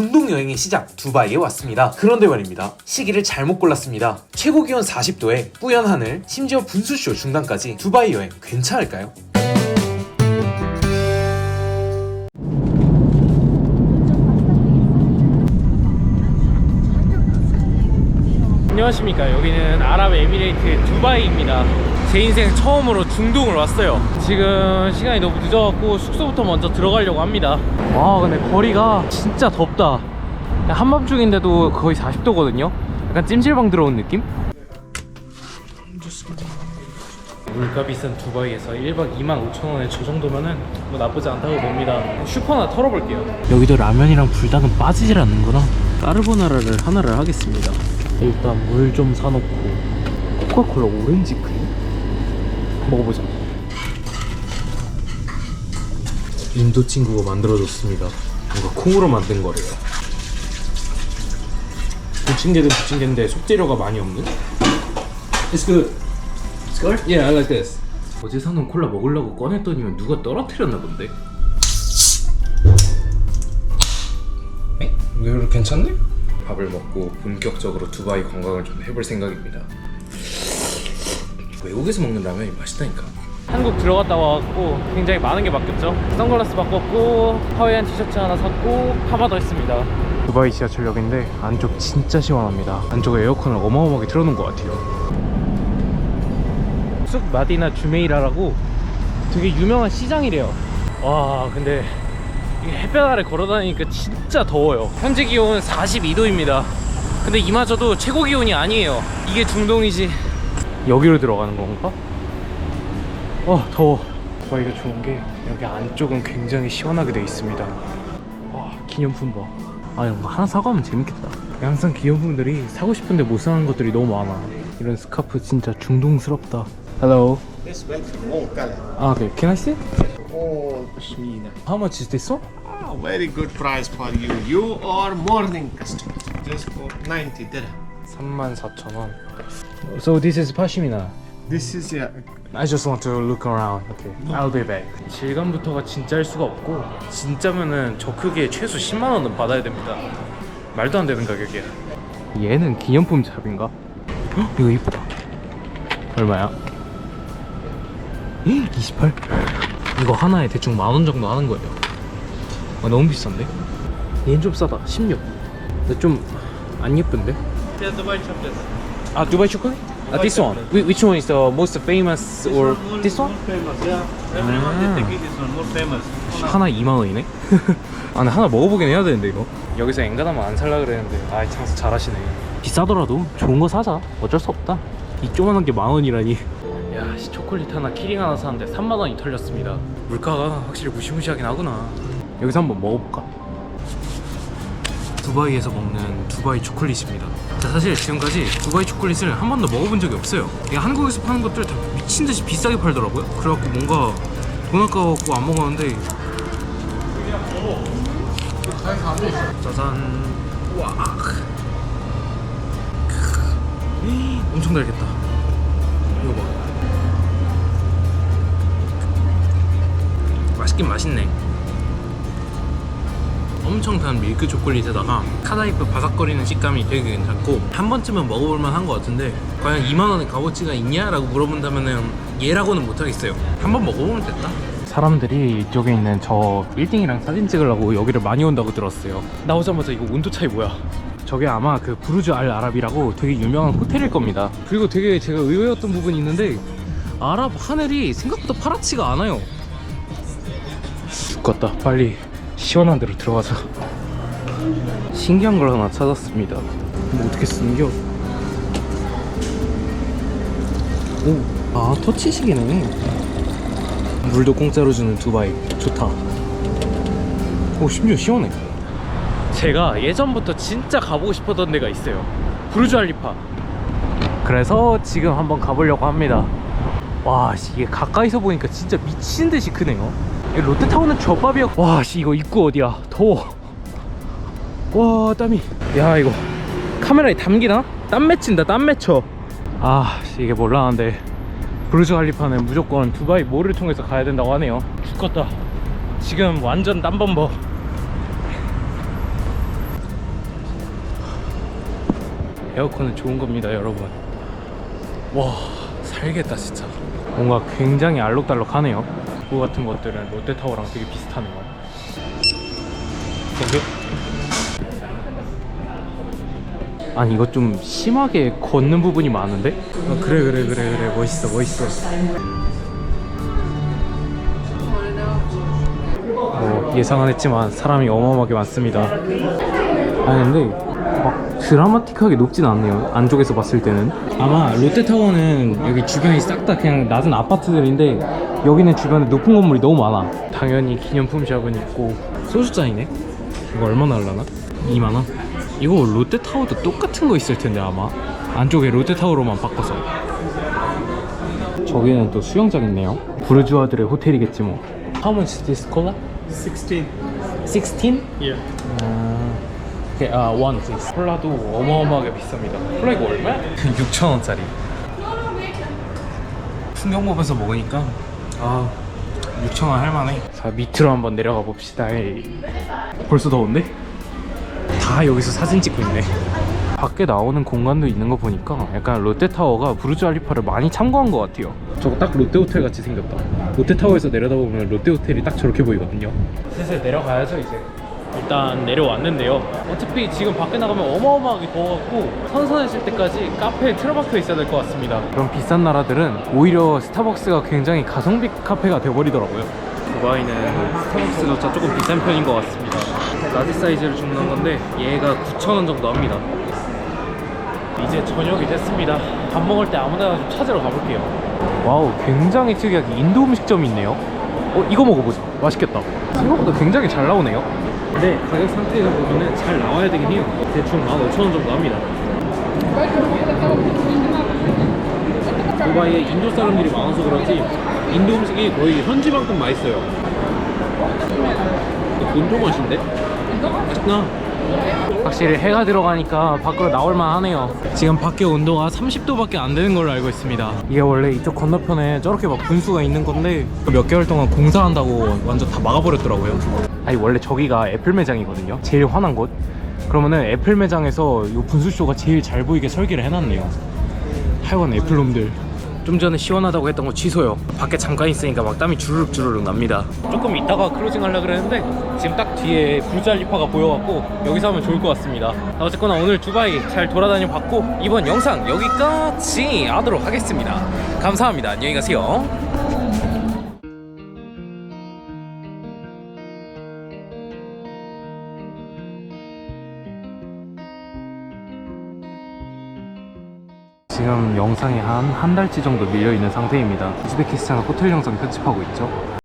중동 여행의 시작 두바이에 왔습니다. 그런데 말입니다. 시기를 잘못 골랐습니다. 최고 기온 40도에 뿌연 하늘, 심지어 분수쇼 중단까지 두바이 여행 괜찮을까요? 안녕하십니까 여기는 아랍에미레이트 두바이입니다 제 인생 처음으로 중동을 왔어요. 지금 시간이 너무 늦어갖고 숙소부터 먼저 들어가려고 합니다. 와 근데 거리가 진짜 덥다. 한밤중인데도 거의 40도거든요? 약간 찜질방 들어온 느낌? 물가 비싼 두바이에서 1박 2만 5천 원에 저 정도면은 뭐 나쁘지 않다고 봅니다. 슈퍼나 털어볼게요. 여기도 라면이랑 불닭은 빠지질 않는구나. 까르보나라를 하나를 하겠습니다. 일단 물 좀 사놓고 코카콜라 오렌지 크림 먹어보자 인도 친구가 만들어줬습니다 뭔가 콩으로 만든 거래요 부침개는 부침개인데 속재료가 많이 없는? It's good It's good? Yeah, I like this 어제 사놓은 콜라 먹으려고 꺼냈더니만 누가 떨어뜨렸나 본데 에? 이거 괜찮네? 밥을 먹고 본격적으로 두바이 관광을 좀 해볼 생각입니다. 외국에서 먹는 라면이 맛있다니까. 한국 들어갔다 와갖고 굉장히 많은 게 바뀌었죠. 선글라스 바꿨고 하와이안 티셔츠 하나 샀고 파마 더 했습니다. 두바이 지하철역인데 안쪽 진짜 시원합니다. 안쪽에 에어컨을 어마어마하게 틀어놓은 것 같아요. 쑥 마디나 주메이라라고 되게 유명한 시장이래요. 와 근데 이게 햇볕 아래 걸어다니니까 진짜 더워요 현재 기온 42도입니다 근데 이마저도 최고 기온이 아니에요 이게 중동이지 여기로 들어가는 건가? 어 더워 두바이가 좋은 게 여기 안쪽은 굉장히 시원하게 돼 있습니다 와 기념품 봐아 이런 거 하나 사가면 재밌겠다 항상 기념품들이 사고 싶은데 못 사는 것들이 너무 많아 이런 스카프 진짜 중동스럽다 Hello This went from all color. 아 okay. Can I see? All pashmina. How much is this one? Ah, very good price for you. You are morning customer. Just for 90 dirham. 34,000원. So this is pashmina. This is yeah. I just want to look around. Okay. I'll be back. 질감부터가 진짜일 수가 없고 진짜면은 저 크기에 최소 10만 원은 받아야 됩니다. 말도 안 되는 가격이야. 얘는 기념품 샵인가? 헉, 이거 이쁘다. 얼마야? 28? 이거 하나에 대충 만 원 정도 하는 거예요. 아, 너무 비싼데? 얘는 좀 싸다. 16. 근데 좀 안 예쁜데? There's the white chocolate. Ah, Dubai chocolate? Uh, this one. Whi- Which one is the most famous or more, this one? More famous, yeah. Everyone Ah. is taking this one, more famous. 하나 2만 원이네. 아, 근데 하나 먹어보긴 해야 되는데 이거. 여기서 엔간하면 안 살라 그랬는데, 아, 장사 잘하시네. 비싸더라도 좋은 거 사자. 어쩔 수 없다. 이 조그만한 게 만 원이라니. 야, 씨, 초콜릿 하나, 키링 하나 사는데 3만 원이 털렸습니다. 물가가 확실히 무시무시하긴 하구나. 여기서 한번 먹어볼까? 두바이에서 먹는 두바이 초콜릿입니다. 자, 사실 지금까지 두바이 초콜릿을 한 번도 먹어본 적이 없어요. 이게 한국에서 파는 것들 다 미친 듯이 비싸게 팔더라고요. 그래갖고 뭔가 돈 아까워갖고 안 먹었는데. 짜잔. 와. 엄청 달겠다. 이거 봐. 맛있긴 맛있네. 엄청 단 밀크 초콜릿에다가 카다이프 바삭거리는 식감이 되게 괜찮고 한 번쯤은 먹어볼만 한 것 같은데 과연 2만원의 값어치가 있냐 라고 물어본다면은 얘라고는 못하겠어요. 한 번 먹어보면 됐다. 사람들이 이쪽에 있는 저 빌딩이랑 사진 찍으려고 여기를 많이 온다고 들었어요. 나오자마자 이거 온도 차이 뭐야? 저게 아마 그 부르주 알 아랍이라고 되게 유명한 호텔일 겁니다. 그리고 되게 제가 의외였던 부분이 있는데 아랍 하늘이 생각보다 파랗지가 않아요. 죽겠다. 빨리 시원한 데로 들어가자. 신기한 걸 하나 찾았습니다. 뭐 어떻게 쓰는겨? 오아 터치식이네. 물도 공짜로 주는 두바이. 좋다. 오 심지어 시원해. 제가 예전부터 진짜 가보고 싶었던 데가 있어요. 부르주 알리파. 그래서 지금 한번 가보려고 합니다. 와 씨, 이게 가까이서 보니까 진짜 미친 듯이 크네요. 이 롯데타워는 젖밥이야. 와씨 이거 입구 어디야? 더워. 와 땀이. 야 이거. 카메라에 담기나? 땀 맺힌다 땀 맺혀. 아 씨, 이게 몰랐는데. 브루즈 할리파는 무조건 두바이 몰을 통해서 가야 된다고 하네요. 죽겠다. 지금 완전 땀범버 에어컨은 좋은 겁니다 여러분. 와 살겠다 진짜. 뭔가 굉장히 알록달록하네요 그거 같은 것들은 롯데타워랑 되게 비슷하네요. 땡큐 아니 이거 좀 심하게 걷는 부분이 많은데? 아, 그래 그래 그래 그래. 멋있어 멋있어. 어, 예상은 했지만 사람이 어마어마하게 많습니다. 아니 근데 막 드라마틱하게 높진 않네요 안쪽에서 봤을 때는. 아마 롯데타워는 여기 주변이 싹 다 그냥 낮은 아파트들인데 여기는 주변에 높은 건물이 너무 많아 당연히 기념품 샵은 있고 소주잔이네 이거 얼마나 하려나? 2만원? 이거 롯데타워도 똑같은 거 있을 텐데 아마 안쪽에 롯데타워로만 바꿔서 저기는 또 수영장 있네요 부르주아들의 호텔이겠지 뭐 How much is this cola? 16. 16? Yeah. 아, 오케이, 아, 원, please. 콜라도 어마어마하게 비쌉니다. 콜라 이거 얼마야? 6,000원짜리. 풍경법에서 먹으니까 아, 6,000원 할만해. 자, 밑으로 한번 내려가 봅시다. 에이. 벌써 더운데? 다 여기서 사진 찍고 있네. 밖에 나오는 공간도 있는 거 보니까 약간 롯데타워가 부르주 알리파를 많이 참고한 것 같아요. 저거 딱 롯데호텔 같이 생겼다. 롯데타워에서 내려다보면 롯데호텔이 딱 저렇게 보이거든요. 슬슬 내려가야죠 이제. 일단 내려왔는데요. 어차피 지금 밖에 나가면 어마어마하게 더워갖고 선선해질 때까지 카페에 틀어박혀 있어야 될 것 같습니다. 그런 비싼 나라들은 오히려 스타벅스가 굉장히 가성비 카페가 돼버리더라고요. 두바이는 스타벅스조차 조금 비싼 편인 것 같습니다. 라지 사이즈를 주문한 건데 얘가 9,000원 정도 합니다. 이제 저녁이 됐습니다. 밥 먹을 때 아무데나 좀 찾으러 가볼게요. 와우, 굉장히 특이하게 인도 음식점이 있네요. 어, 이거 먹어보자. 맛있겠다. 생각보다 굉장히 잘 나오네요. 근데 가격 상태에서 보면은 잘 나와야 되긴 해요. 대충 15,000원 정도 합니다. 두바이에 인도 사람들이 많아서 그런지 인도 음식이 거의 현지만큼 맛있어요. 인도 맛인데? 맛있나? 확실히 해가 들어가니까 밖으로 나올만 하네요 지금 밖에 온도가 30도밖에 안 되는 걸로 알고 있습니다 이게 원래 이쪽 건너편에 저렇게 막 분수가 있는 건데 몇 개월 동안 공사한다고 완전 다 막아버렸더라고요 아니 원래 저기가 애플 매장이거든요. 제일 환한 곳. 그러면은 애플 매장에서 이 분수쇼가 제일 잘 보이게 설계를 해놨네요. 하여간 애플놈들. 좀 전에 시원하다고 했던 거 취소요. 밖에 잠깐 있으니까 막 땀이 주르륵 주르륵 납니다. 조금 이따가 크루징 하려고 그랬는데 지금 딱 뒤에 부르잘리파가 보여갖고 여기서 하면 좋을 것 같습니다. 어쨌거나 오늘 두바이 잘 돌아다녀 봤고 이번 영상 여기까지 하도록 하겠습니다. 감사합니다. 안녕히 가세요 지금 영상이 한 한 달치 정도 밀려 있는 상태입니다. 우즈베키스탄 호텔 영상 편집하고 있죠.